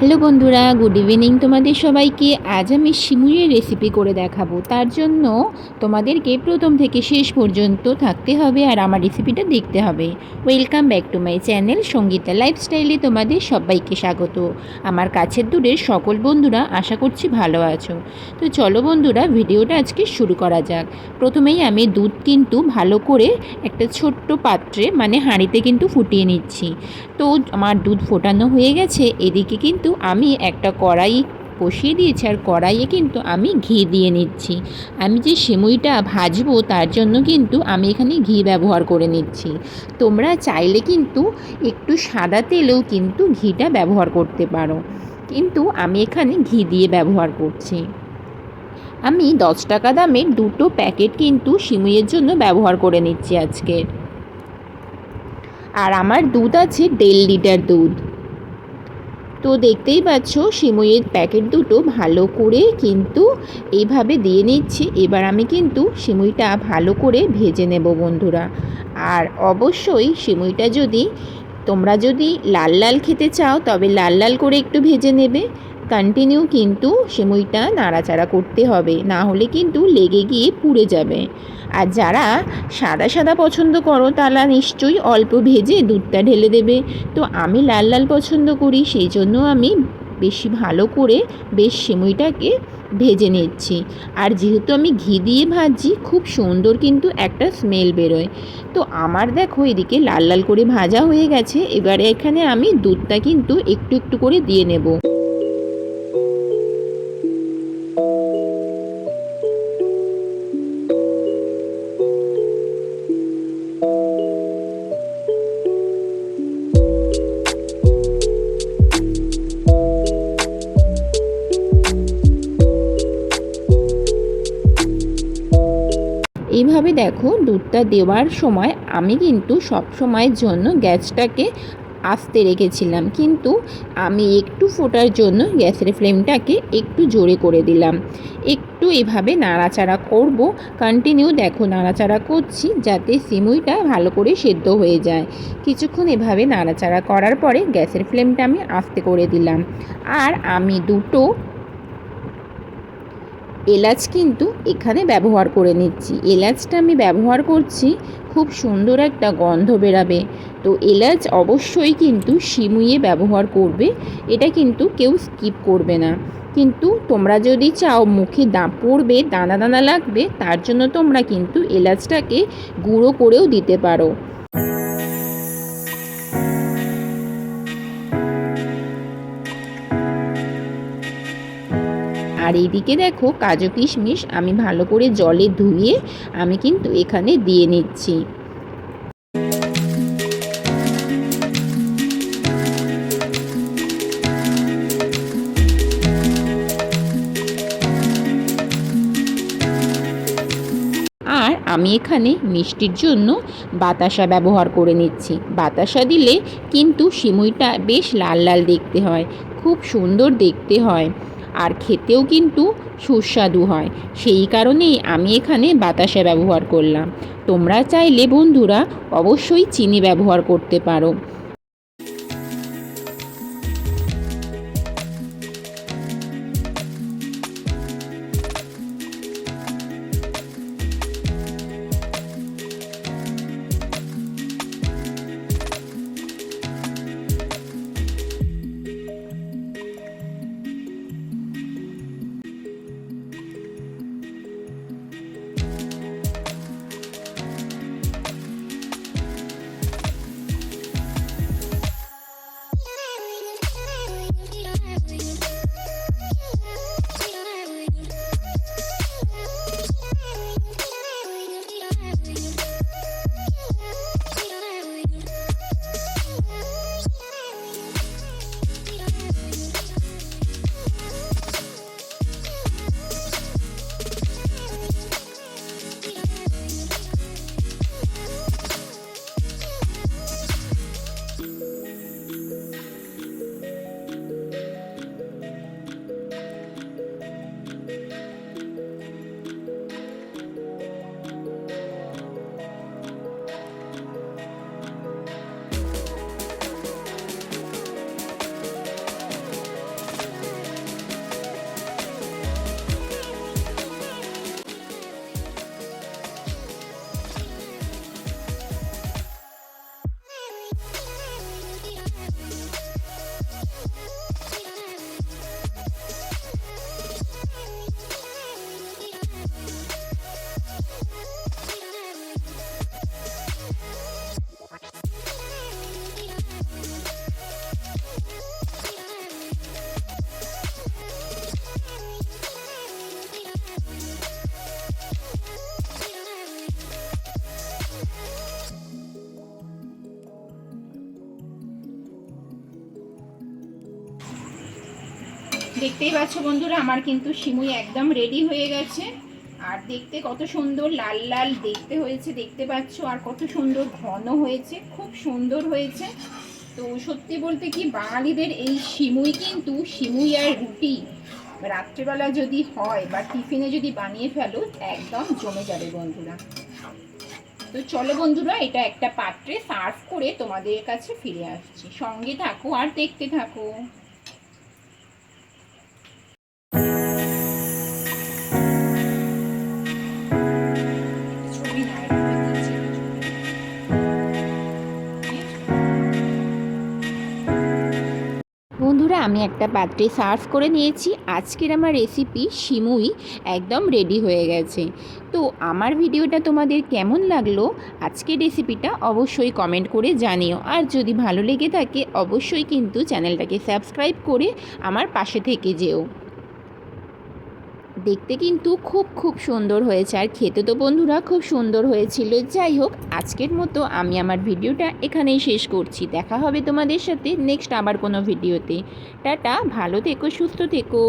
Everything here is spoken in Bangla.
হ্যালো বন্ধুরা, গুড ইভিনিং তোমাদের সবাইকে। আজ আমি শিমুয়ের রেসিপি করে দেখাবো। তার জন্য তোমাদেরকে প্রথম থেকে শেষ পর্যন্ত থাকতে হবে আর আমার রেসিপিটা দেখতে হবে। Welcome back to my channel Sangeeta লাইফস্টাইলে তোমাদের সবাইকে স্বাগত। আমার কাছের দূরের সকল বন্ধুরা আশা করছি ভালো আছো। তো চলো বন্ধুরা, ভিডিওটা আজকে শুরু করা যাক। প্রথমেই আমি দুধ কিন্তু ভালো করে একটা ছোট্ট পাত্রে মানে হাঁড়িতে কিন্তু ফুটিয়ে নিচ্ছি। তো আমার দুধ ফোটানো হয়ে গেছে, এদিকে কিন্তু আমি একটা কড়াই বসিয়ে দিয়েছি আর কড়াইয়ে কিন্তু আমি ঘি দিয়ে নিচ্ছি। আমি যে সিমুইটা ভাজবো তার জন্য কিন্তু আমি এখানে ঘি ব্যবহার করে নিচ্ছি। তোমরা চাইলে কিন্তু একটু সাদা তেলেও কিন্তু ঘিটা ব্যবহার করতে পারো। কিন্তু আমি এখানে ঘি দিয়ে ব্যবহার করছি। আমি দশ টাকা দামের দুটো প্যাকেট কিন্তু সিমুইয়ের জন্য ব্যবহার করে নিচ্ছি আজকের আর আমার দুধ আছে দেড় লিটার দুধ। তো দেখতেই পাচ্ছ, সিমইয়ের প্যাকেট দুটো ভালো করে কিন্তু এইভাবে দিয়ে নিচ্ছি। এবার আমি কিন্তু সিমুইটা ভালো করে ভেজে নেব বন্ধুরা। আর অবশ্যই সিমুইটা যদি তোমরা যদি লাল লাল খেতে চাও, তবে লাল লাল করে একটু ভেজে নেবে। কন্টিনিউ কিন্তু সিমুইটা নাড়াচাড়া করতে হবে, না হলে কিন্তু লেগে গিয়ে পুড়ে যাবে। আর যারা সাদা সাদা পছন্দ করো, তারা নিশ্চয়ই অল্প ভেজে দুধটা ঢেলে দেবে। তো আমি লাল লাল পছন্দ করি, সেই জন্য আমি বেশি ভালো করে বেশ সিমুইটাকে ভেজে নিচ্ছি। আর যেহেতু আমি ঘি দিয়ে ভাজছি, খুব সুন্দর কিন্তু একটা স্মেল বেরোয়। তো আমার দেখো এদিকে লাল লাল করে ভাজা হয়ে গেছে, এবারে এখানে আমি দুধটা কিন্তু একটু একটু করে দিয়ে নেব। দেখো, দুধটা দেওয়ার সময় আমি কিন্তু সব সময়ের জন্য গ্যাসটাকে আস্তে রেখেছিলাম। কিন্তু আমি একটু ফোটার জন্য গ্যাসের ফ্লেমটাকে একটু জোরে করে দিলাম। একটু এভাবে নাড়াচাড়া করব। কন্টিনিউ দেখো, নাড়াচাড়া করছি যাতে সিমুইটা ভালো করে সেদ্ধ হয়ে যায়। কিছুক্ষণ এভাবে নাড়াচাড়া করার পরে গ্যাসের ফ্লেমটা আমি আস্তে করে দিলাম। আর আমি দুটো এলাচ কিন্তু এখানে ব্যবহার করে নিচ্ছি। এলাচটা আমি ব্যবহার করছি, খুব সুন্দর একটা গন্ধ বেরাবে। তো এলাচ অবশ্যই কিন্তু শিমুয়ে ব্যবহার করবে, এটা কিন্তু কেউ স্কিপ করবে না। কিন্তু তোমরা যদি চাও মুখে দা পড়বে, দানা দানা লাগবে, তার জন্য তোমরা কিন্তু এলাচটাকে গুঁড়ো করেও দিতে পারো। আর এইদিকে দেখো কাজু কিশমিশ আমি ভালো করে জলে ধুয়ে আমি কিন্তু এখানে দিয়ে নিচ্ছি। আর আমি এখানে মিষ্টির জন্য বাতাসা ব্যবহার করে নিচ্ছি। বাতাসা দিলে কিন্তু সিমুইটা বেশ লাল লাল দেখতে হয়, খুব সুন্দর দেখতে হয়। আর খেতেও কিন্তু সুস্বাদু হয়। সেই কারণেই আমি এখানে বাতাসা ব্যবহার করলাম। তোমরা চাইলে বন্ধুরা অবশ্যই চিনি ব্যবহার করতে পারো। দেখতেই পাচ্ছ বন্ধুরা, আমার কিন্তু সিমুই একদম রেডি হয়ে গেছে। আর দেখতে কত সুন্দর, লাল লাল দেখতে হয়েছে, দেখতে পাচ্ছ, আর কত সুন্দর ঘন হয়েছে, খুব সুন্দর হয়েছে। তো সত্যি বলতে কি, বাঙালিদের এই সিমুই কিন্তু, সিমুই আর রুটি রাত্রেবেলা যদি হয় বা টিফিনে যদি বানিয়ে ফেলো, একদম জমে যাবে বন্ধুরা। তো চলো বন্ধুরা, এটা একটা পাত্রে সার্ভ করে তোমাদের কাছে ফিরে আসছি। সঙ্গে থাকো আর দেখতে থাকো। আমি একটা পাত্রে সার্ভ করে নিয়েছি। আজকের আমার রেসিপি শিমুই একদম রেডি হয়ে গেছে। তো আমার ভিডিওটা তোমাদের কেমন লাগল? আজকের রেসিপিটা অবশ্যই কমেন্ট করে জানিও। আর যদি ভালো লেগে থাকে, অবশ্যই কিন্তু চ্যানেলটাকে সাবস্ক্রাইব করে আমার পাশে থেকে যেও। দেখতে কিন্তু খুব খুব সুন্দর হয়েছে। আর খেতে তো বন্ধুরা খুব সুন্দর হয়েছিল। যাই হোক, আজকের মতো আমি আমার ভিডিওটা এখানেই শেষ করছি। দেখা হবে তোমাদের সাথে নেক্সট আবার কোনো ভিডিওতে। টাটা, ভালো থেকো, সুস্থ থেকো।